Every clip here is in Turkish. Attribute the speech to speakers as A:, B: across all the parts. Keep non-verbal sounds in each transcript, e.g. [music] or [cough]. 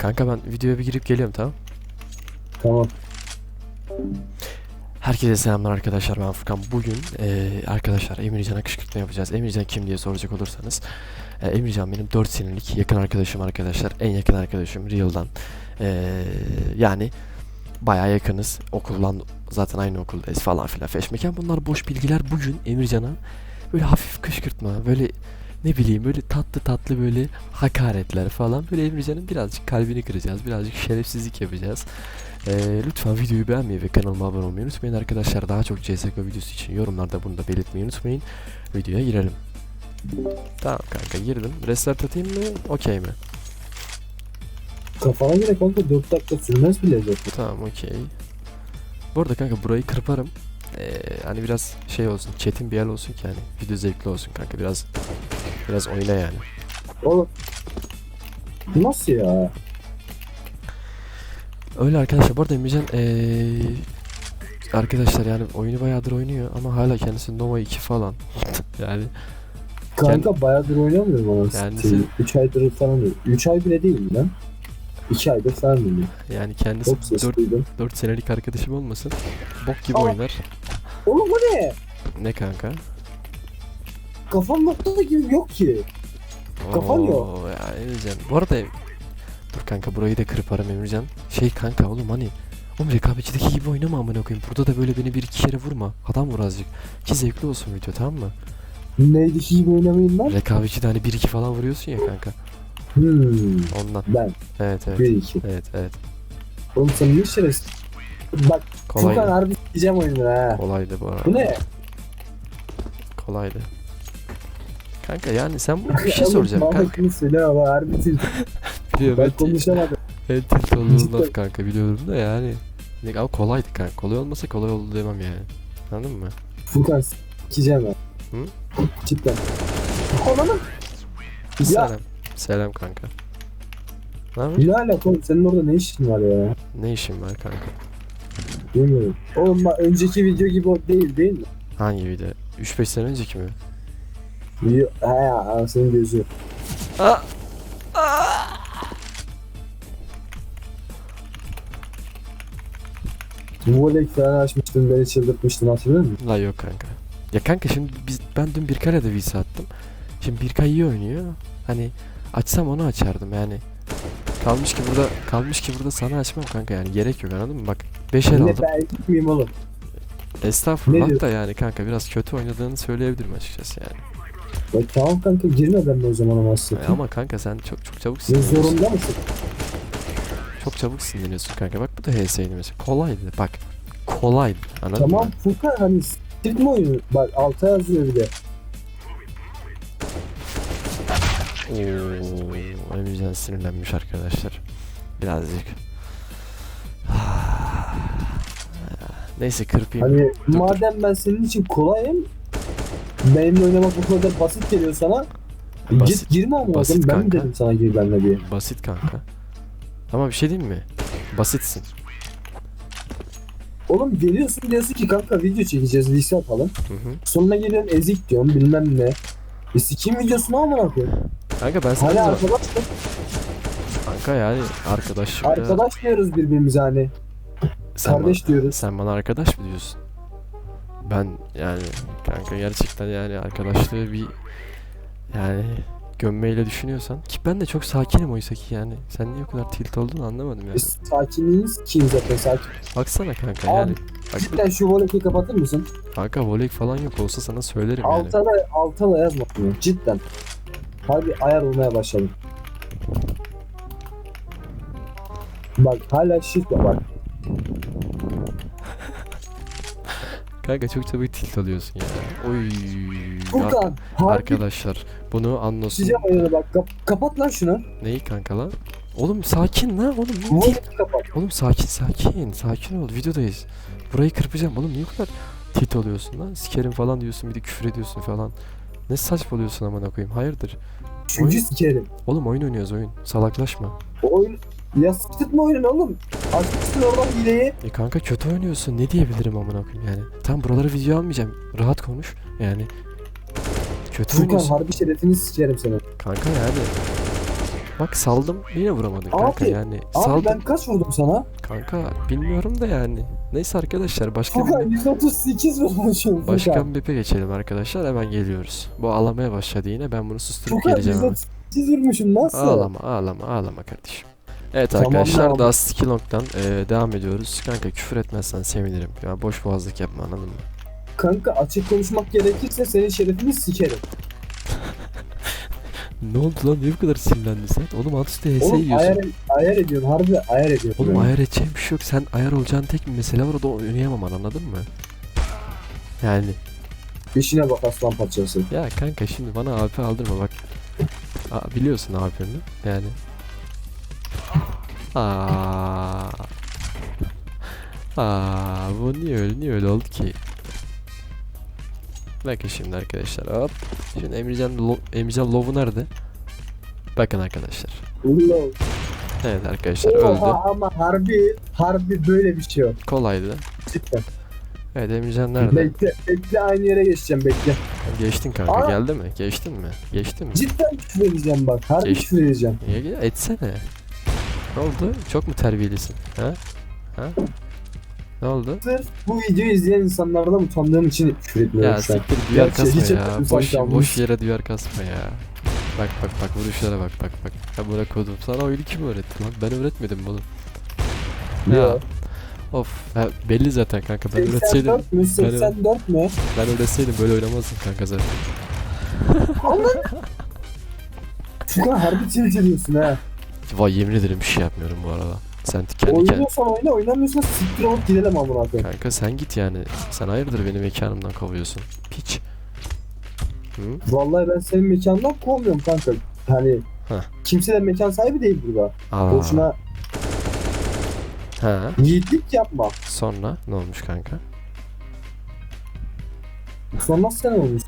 A: Kanka ben videoya bir girip geliyorum tamam.
B: Tamam.
A: Herkese selamlar arkadaşlar ben Furkan. Bugün eee, arkadaşlar Emircan'a kışkırtma yapacağız. Emircan kim diye soracak olursanız. eee, Emircan benim 4 senelik yakın arkadaşım arkadaşlar. En yakın arkadaşım Real'dan. Eee, yani bayağı yakınız. Okuldan zaten aynı okuldayız falan filan. Feşmeken bunlar boş bilgiler. Bugün Emircan'a böyle hafif kışkırtma böyle ne bileyim böyle tatlı tatlı böyle hakaretler falan. Böyle Emircan'ın birazcık kalbini kıracağız. Birazcık şerefsizlik yapacağız. Ee, lütfen videoyu beğenmeyi ve kanalıma abone olmayı unutmayın arkadaşlar. Daha çok CSGO videosu için yorumlarda bunu da belirtmeyi unutmayın. Videoya girelim. Tamam kanka girdim. Restart atayım mı? Okey mi?
B: Kafana göre kanka 4 dakika sürmez bile zaten.
A: Tamam okey. Bu arada kanka burayı kırparım. Ee, hani biraz şey olsun, çetin bir yer olsun ki hani video zevkli olsun kanka biraz biraz oyna yani.
B: Oğlum. Nasıl ya?
A: Öyle arkadaşlar. Bu arada Emircan ee, arkadaşlar yani oyunu bayağıdır oynuyor ama hala kendisi Nova 2 falan. [laughs] yani
B: Kanka bayağıdır oynamıyorum ama.
A: Kendisi-
B: 3 aydır falan değil. 3 ay bile değil lan. 2 aydır falan değil.
A: yani kendisi
B: Çok ses
A: 4,
B: duydum.
A: 4 senelik arkadaşım olmasın. Bok gibi
B: Aa.
A: oynar.
B: Oğlum bu ne?
A: Ne kanka?
B: Kafam noktada gibi yok ki. Kafan yok.
A: Oo, Ya Emircan. Bu arada dur kanka burayı da kırparım Emircan. Şey kanka oğlum hani Oğlum rekabetçideki gibi oynama amına koyayım. Burada da böyle beni bir iki kere vurma. Adam vur azıcık. Ki zevkli olsun video tamam mı?
B: Neydi gibi oynamayın lan?
A: Rekabetçide hani bir iki falan vuruyorsun ya kanka.
B: Hmm.
A: Ondan.
B: Ben.
A: Evet evet.
B: 1-2.
A: Evet evet.
B: Oğlum sen niye şerefsiz? Bak Furkan
A: Kolaydı.
B: harbi diyeceğim oyunu ha.
A: Kolaydı bu arada.
B: Bu ne?
A: Kolaydı. Kanka yani sen bu bir şey soracağım kanka.
B: Söyle ama harbi tilt. [laughs] Ben konuşamadım.
A: En tilt olduğum laf kanka biliyorum da yani. Ne- Ama kolaydı kanka. Kolay olmasa kolay oldu demem yani. Anladın mı?
B: Furkan sikeceğim ben.
A: Hı?
B: Cidden. Ananı. Ya.
A: Selam. Selam kanka. Ne haber?
B: Ne alaka oğlum senin orada ne işin var ya?
A: Ne işin var kanka?
B: Bilmiyorum. Oğlum bak önceki video gibi o değil değil mi?
A: Hangi video? 3-5 sene önceki mi?
B: Video, he ya senin gözü.
A: Aa!
B: Volek falan açmıştın beni çıldırtmıştın hatırlıyor musun?
A: La yok kanka. Ya kanka şimdi biz ben dün bir kere de vs attım. Şimdi Birkay iyi oynuyor. Hani açsam onu açardım yani. Kalmış ki burada kalmış ki burada sana açmam kanka yani gerek yok anladın mı? Bak 5 el
B: Ne
A: aldım.
B: ben gitmeyeyim oğlum.
A: Estağfurullah da yani kanka biraz kötü oynadığını söyleyebilirim açıkçası yani.
B: Bak tamam kanka girme benimle o zaman ama sakın.
A: ama kanka sen çok çok çabuk sinirleniyorsun.
B: zorunda mısın?
A: Çok çabuk sinirleniyorsun kanka. Bak bu da HS'ydi mesela. Kolaydı bak. Kolaydı. Anladın
B: Tamam
A: mı?
B: Furkan hani siktirtme oyunu. Bak alta yazıyor bir de.
A: Oo, Emircan sinirlenmiş arkadaşlar. Birazcık. [sighs] Neyse kırpayım.
B: Hani madem ben senin için kolayım. Benimle oynamak bu kadar basit geliyor sana.
A: Basit-
B: Git girme ama
A: basit.
B: Ben mi
A: kanka.
B: dedim sana gir benimle diye.
A: Basit kanka. Ama bir şey diyeyim mi? Basitsin.
B: Oğlum geliyorsun diyorsun ki kanka video çekeceğiz lise atalım.
A: Hı hı.
B: Sonuna geliyorsun ezik diyorsun bilmem ne. E sikim videosunu amına koyayım.
A: Kanka ben sana
B: Hala arkadaş
A: kanka yani arkadaş.
B: arkadaş diyoruz birbirimize hani.
A: Sen
B: kardeş
A: bana,
B: diyoruz.
A: Sen bana arkadaş mı diyorsun? Ben yani kanka gerçekten yani arkadaşlığı bir yani gömmeyle düşünüyorsan ki ben de çok sakinim oysa ki yani sen niye o kadar tilt olduğunu anlamadım yani.
B: Biz sakinliğiniz kim zaten sakin.
A: Baksana kanka
B: Abi,
A: yani. Bak,
B: Cidden şu voleyi kapatır mısın?
A: kanka voley falan yok olsa sana söylerim yani.
B: Alta da, alta da yazma. Cidden. Hadi ayar olmaya başladım. Bak hala shift. Bak
A: Kanka çok çabuk tilt oluyorsun ya. Oy.
B: Furkan.
A: Arkadaşlar bunu anlasın.
B: Çizeceğim oyunu bak. Kap- kapat lan şunu.
A: Neyi kanka lan? Oğlum sakin lan oğlum. Ne?
B: Voleyi kapat.
A: Oğlum sakin sakin. Sakin ol. Videodayız. Burayı kırpacağım. Oğlum niye kadar tilt oluyorsun lan? Sikerim falan diyorsun bir de küfür ediyorsun falan. Ne saçmalıyorsun amına koyayım. Hayırdır?
B: Çünkü
A: Oyun-
B: sikerim.
A: Oğlum oyun oynuyoruz oyun. Salaklaşma.
B: Oyun... Ya sıkıtma oyunu oğlum. Açmışsın oradan hileyi.
A: E kanka kötü oynuyorsun. Ne diyebilirim amına koyayım yani. Tam buraları video almayacağım. Rahat konuş. Yani kötü
B: Furkan
A: oynuyorsun.
B: harbi şerefini sikerim seni.
A: Kanka yani. Bak saldım yine vuramadın kanka
B: Abi,
A: yani.
B: Abi
A: saldım
B: ben kaç vurdum sana?
A: kanka bilmiyorum da yani. Neyse arkadaşlar başka bir
B: Furkan 138 vurmuşum
A: başka
B: Furkan.
A: bir map'e geçelim arkadaşlar hemen geliyoruz. Bu ağlamaya başladı yine ben bunu susturup
B: Furkan
A: geleceğim hemen.
B: 138 vurmuşum nasıl?
A: Ağlama ağlama ağlama kardeşim. Evet
B: Tamam,
A: arkadaşlar
B: tamam.
A: Dust 2 Long'dan e, devam ediyoruz. Kanka küfür etmezsen sevinirim. Ya boş boğazlık yapma anladın mı?
B: Kanka açık konuşmak gerekirse senin şerefini sikerim. [laughs]
A: Ne oldu lan niye bu kadar sinirlendin sen? Oğlum alt üstü HS
B: Oğlum
A: yiyorsun.
B: ayar, ayar ediyorsun harbi ayar ediyorsun.
A: Oğlum
B: yani.
A: ayar edeceğim bir şey yok. Sen ayar olacağın tek bir mesele var o da oynayamaman anladın mı? Yani
B: İşine bak aslan parçası.
A: ya kanka şimdi bana AP aldırma bak. Aa, biliyorsun AP'mi yani. Aa. Aa, bu niye öyle niye öyle oldu ki? Bakın şimdi arkadaşlar hop. Şimdi Emircan Lo Emircan Love'u nerede? Bakın arkadaşlar.
B: Ulan.
A: Evet arkadaşlar öldü.
B: Oha ama harbi harbi böyle bir şey yok.
A: Kolaydı.
B: Cidden.
A: Evet Emircan nerede?
B: Bekle, bekle aynı yere geçeceğim bekle.
A: Geçtin kanka
B: Aa!
A: geldi mi? Geçtin mi? Geçtin mi?
B: Cidden küfür edeceğim bak. Harbi
A: Geç-
B: küfür edeceğim.
A: Gel- etsene. Ne oldu? Çok mu terbiyelisin? Ha? Ha? Ne oldu?
B: Bu videoyu izleyen insanlardan utandığım için küfür etmiyorum
A: Ya
B: şu an.
A: siktir duyar
B: Gerçi
A: kasma
B: hiç
A: ya.
B: etmedim
A: Boş,
B: sanki
A: boş yere duyar kasma ya. Bak bak bak vuruşlara bak bak bak. Ya buna kodum. Sana oyunu kim öğretti lan? Ben öğretmedim bunu. Ya.
B: Ya.
A: Of. Ha, belli zaten kanka. Ben öğretseydim.
B: 84 mü? 84 mü?
A: Ben öğretseydim böyle oynamazdım kanka zaten.
B: Furkan [laughs] harbi tilt ediyorsun ha.
A: Vay yemin ederim bir şey yapmıyorum bu arada. Sen kendi kendine.
B: Oynuyorsan oyna oynamıyorsan siktir olup gidelim amına koyayım.
A: Kanka sen git yani. Sen hayırdır benim mekanımdan kovuyorsun. Piç. Hı?
B: Vallahi ben senin mekandan kovmuyorum kanka. Hani
A: Heh.
B: kimse de mekan sahibi değil burada.
A: Aa.
B: Boşuna
A: Ha.
B: yiğitlik yapma.
A: Sonra ne olmuş kanka?
B: Sonra sen olmuş.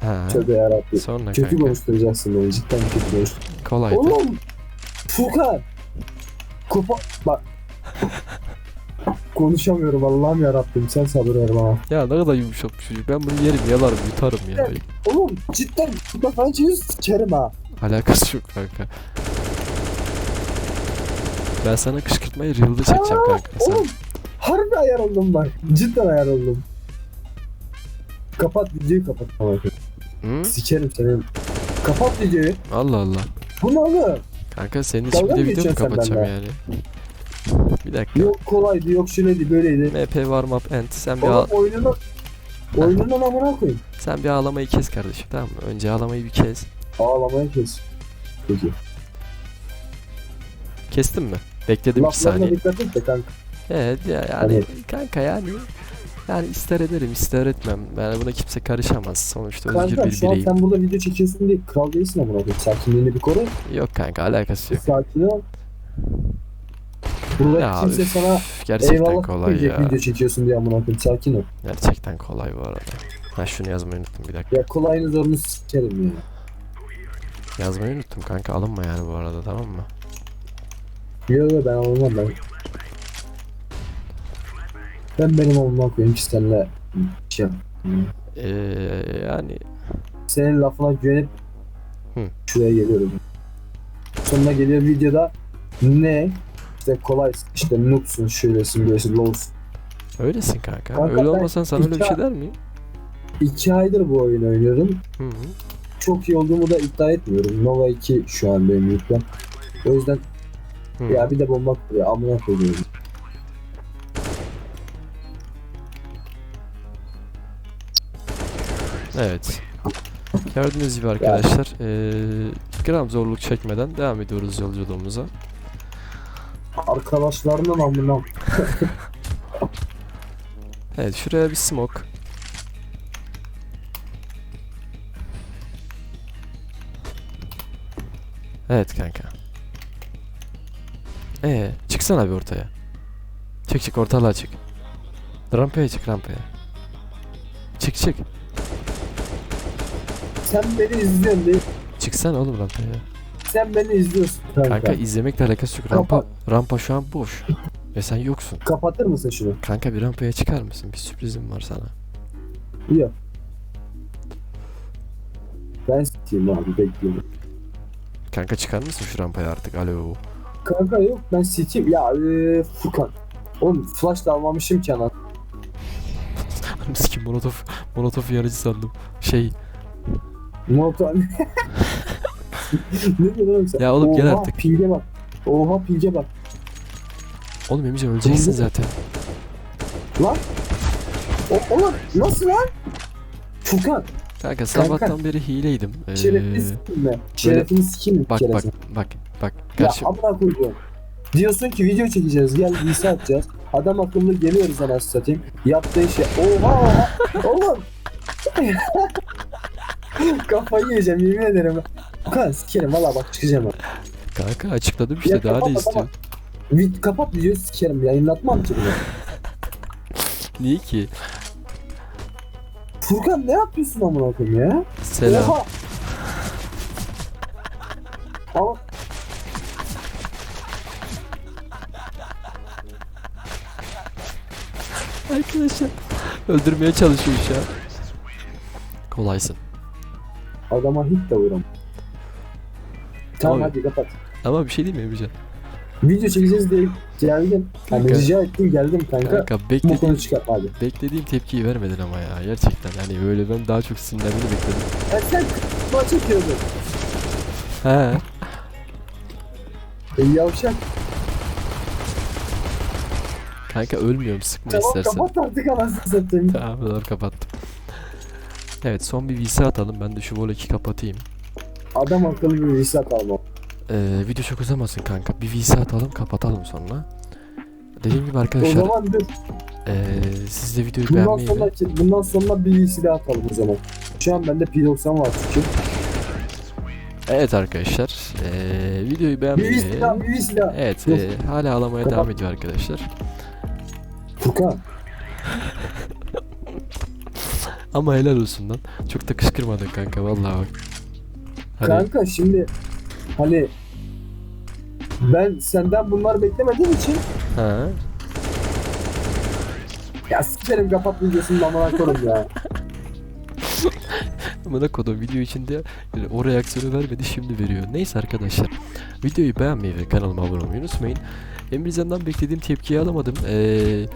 A: Ha.
B: Tövbe yarabbim.
A: Sonra
B: Kötü
A: kanka.
B: konuşturacaksın beni. Cidden kötü konuş.
A: Kolaydı.
B: Oğlum. Furkan. Kupa bak. Konuşamıyorum Allah'ım yarabbim sen sabır ver bana.
A: Ya ne kadar yumuşak bir çocuk. Ben bunu yerim, yalarım, yutarım ya.
B: Oğlum cidden falan çekiyorsun sikerim ha.
A: Alakası yok kanka. Ben sana kışkırtmayı Real'da çekeceğim
B: Aa,
A: kanka. Sen...
B: Oğlum harbi ayar oldum bak. Cidden ayar oldum. Kapat videoyu kapat.
A: Hı?
B: Sikerim senin. Kapat videoyu.
A: Allah Allah.
B: Bu ne oğlum?
A: Kanka senin için bir
B: Dalga
A: de
B: mı
A: video mu
B: geçiyorsun sen
A: kapatacağım
B: benimle?
A: yani? Bir dakika.
B: Yok kolaydı yok şöyleydi böyleydi.
A: MP warm up end. Sen bir
B: Oğlum
A: ağ-
B: oyununu oyunundan amına koyayım.
A: sen bir ağlamayı kes kardeşim tamam mı? Önce ağlamayı bir kes.
B: Ağlamaya kes. Peki.
A: Kestin mi? Bekledim bir
B: Laflarına
A: saniye.
B: dikkat et de kanka.
A: Evet ya yani kanka yani yani ister ederim ister etmem. Yani buna kimse karışamaz. Sonuçta özgür
B: Kanka
A: bir
B: şu an
A: bireyim.
B: sen burada video çekiyorsun diye kral değilsin amına koyayım. Sakinliğini bir koru.
A: Yok kanka alakası yok.
B: Sakin ol. Burada
A: Ya
B: kimse
A: üf,
B: sana
A: gerçekten
B: eyvallah
A: kolay
B: diyecek
A: ya.
B: video çekiyorsun diye amına koyayım. Sakin ol.
A: Gerçekten kolay bu arada. Ha şunu yazmayı unuttum bir dakika.
B: Ya kolayını zorunu sikerim ya.
A: Yazmayı unuttum kanka alınma yani bu arada tamam mı?
B: Yok yok ben almam ben. Ben benim amına koyayım ki seninle şey yap.
A: Ee, yani
B: Senin lafına güvenip
A: Hı.
B: şuraya geliyorum. Sonra geliyor videoda ne? İşte kolay işte noobsun şöylesin böylesin lowsun.
A: öylesin kanka.
B: Kanka
A: Öyle olmasan sana öyle bir şey der miyim?
B: İki aydır bu oyunu oynuyorum.
A: Hı hı.
B: Çok iyi olduğumu da iddia etmiyorum. Nova 2 şu an benim yurttan. O yüzden
A: hı.
B: ya bir de bomba kuruyor amına koyuyorum.
A: Evet. Gördüğünüz gibi arkadaşlar eee gram zorluk çekmeden devam ediyoruz yolculuğumuza.
B: Arkadaşlarının amına [laughs]
A: Evet şuraya bir smoke. Evet kanka. Ee, çıksana bir ortaya. Çık çık ortalığa çık. Rampaya çık rampaya. Çık çık.
B: Sen beni izliyorsun değil.
A: Çıksana oğlum rampaya.
B: Sen beni izliyorsun kanka.
A: Kanka izlemekle alakası yok. Rampa, rampa şu an boş. Ve sen yoksun.
B: Kapatır mısın şunu?
A: Kanka bir rampaya çıkar mısın? Bir sürprizim var sana.
B: Yok. Ben sikeyim abi bekliyorum.
A: Kanka çıkar mısın şu rampaya artık? Alo.
B: Kanka yok ben Steam ya e, Furkan. Oğlum flash da almamışım ki ana.
A: Sikim molotof, molotof yanıcı sandım. Şey,
B: Motor. [laughs] ne diyorsun oğlum sen?
A: Ya oğlum gel
B: Oha,
A: artık.
B: Pinge bak. Oha pinge bak.
A: oğlum Emrecan öleceksin zaten.
B: Lan. O, oğlum nasıl lan? Furkan.
A: Kanka sabahtan beri hileydim. Ee,
B: Şerefini sikeyim mi? Şerefini sikeyim
A: bak bak bak bak.
B: Ya
A: Karşı,
B: amına koyduğum. Diyorsun ki video çekeceğiz gel bilgisayar atacağız. Adam akıllı geliyoruz anasını satayım. Yaptığı şey. Oha oha. Oğlum. [laughs] Kafayı yiyeceğim yemin ederim. Kan sikerim valla bak çıkacağım. ben.
A: kanka açıkladım işte
B: Ya
A: daha ne
B: kapat.
A: istiyorsun?
B: Vid kapat videoyu sikerim yayınlatmam ki bunu. [laughs]
A: Niye ki?
B: Furkan ne yapıyorsun amına koyayım ya?
A: Selam.
B: Oha. Ama
A: Arkadaşlar öldürmeye çalışıyor şu an. Kolaysın.
B: Adama hit de vuram. Tamam
A: Abi.
B: hadi kapat.
A: Ama bir şey değil mi Emrecan?
B: Video çekeceğiz diye geldim.
A: Kanka.
B: rica ettim geldim kanka.
A: Kanka
B: Bu
A: beklediğim,
B: konu çıkart hadi.
A: beklediğim tepkiyi vermedin ama ya gerçekten yani böyle ben daha çok sinirlenmeni bekledim.
B: Ya sen maç çekiyordun.
A: He.
B: E, yavşak.
A: Kanka ölmüyorum sıkma
B: Tamam
A: istersen.
B: kapat artık anasını satayım.
A: Tamam doğru kapattım. Evet son bir VC atalım ben de şu voleki kapatayım.
B: Adam akıllı bir reset alma.
A: Ee, video çok uzamasın kanka. Bir VC atalım kapatalım sonra. Dediğim gibi
B: O
A: arkadaşlar
B: zaman dur.
A: ee, siz de videoyu
B: Bundan
A: beğenmeyi
B: sonra,
A: ve
B: bundan sonra bir silah atalım o zaman. Şu an bende P90 var çünkü.
A: Evet arkadaşlar ee, videoyu beğenmeyi
B: Bir silah, bir silah.
A: Evet ee, hala alamaya
B: Kapat.
A: devam ediyor arkadaşlar.
B: Furkan.
A: Ama helal olsun lan. Çok da kışkırmadın kanka vallahi bak. Hani
B: Kanka şimdi hani ben senden bunları beklemediğim için
A: ha
B: ya sikerim kapat videosunu amına koyayım ya. [laughs]
A: Amına kodum video içinde yani o reaksiyonu vermedi şimdi veriyor. Neyse arkadaşlar videoyu beğenmeyi ve kanalıma abone olmayı unutmayın. Emrecan'dan beklediğim tepkiyi alamadım. Ee,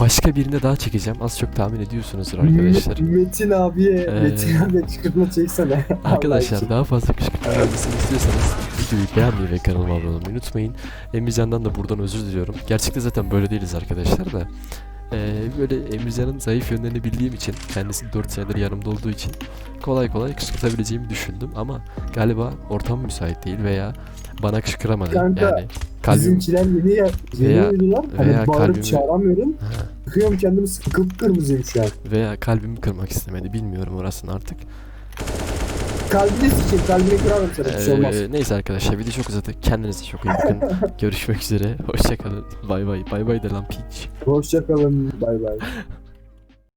A: başka birine daha çekeceğim. Az çok tahmin ediyorsunuzdur arkadaşlar.
B: Metin abiye,
A: Ee,
B: Metin abiye çıkırtma çeksene. [laughs]
A: Arkadaşlar daha fazla kışkırtma gelmesini istiyorsanız videoyu beğenmeyi ve kanalıma abone olmayı unutmayın. Emrecan'dan da buradan özür diliyorum. Gerçekte zaten böyle değiliz arkadaşlar da. Ee, böyle Emrecan'ın zayıf yönlerini bildiğim için, kendisi 4 senedir yanımda olduğu için kolay kolay kışkırtabileceğimi düşündüm ama galiba ortam müsait değil veya bana kışkıramadı.
B: Kanka,
A: yani kalbim...
B: Bizimkiler yeni ya, yeni
A: Veya-
B: uydular. Hani
A: veya
B: bağırıp
A: kalbimi-
B: çağıramıyorum.
A: Ha,
B: Sıkıyorum kendimi kıpkırmızıyım şu an.
A: veya kalbimi kırmak istemedi bilmiyorum orasını artık.
B: Kalbini sikeyim, kalbini kırarım sana. Şey olmaz.
A: Ee, neyse arkadaşlar video çok uzadı. Kendinize çok iyi bakın. [laughs] Görüşmek üzere. Hoşçakalın. Bay bay. Bay bay de lan piç.
B: Hoşçakalın, bay bay. [laughs]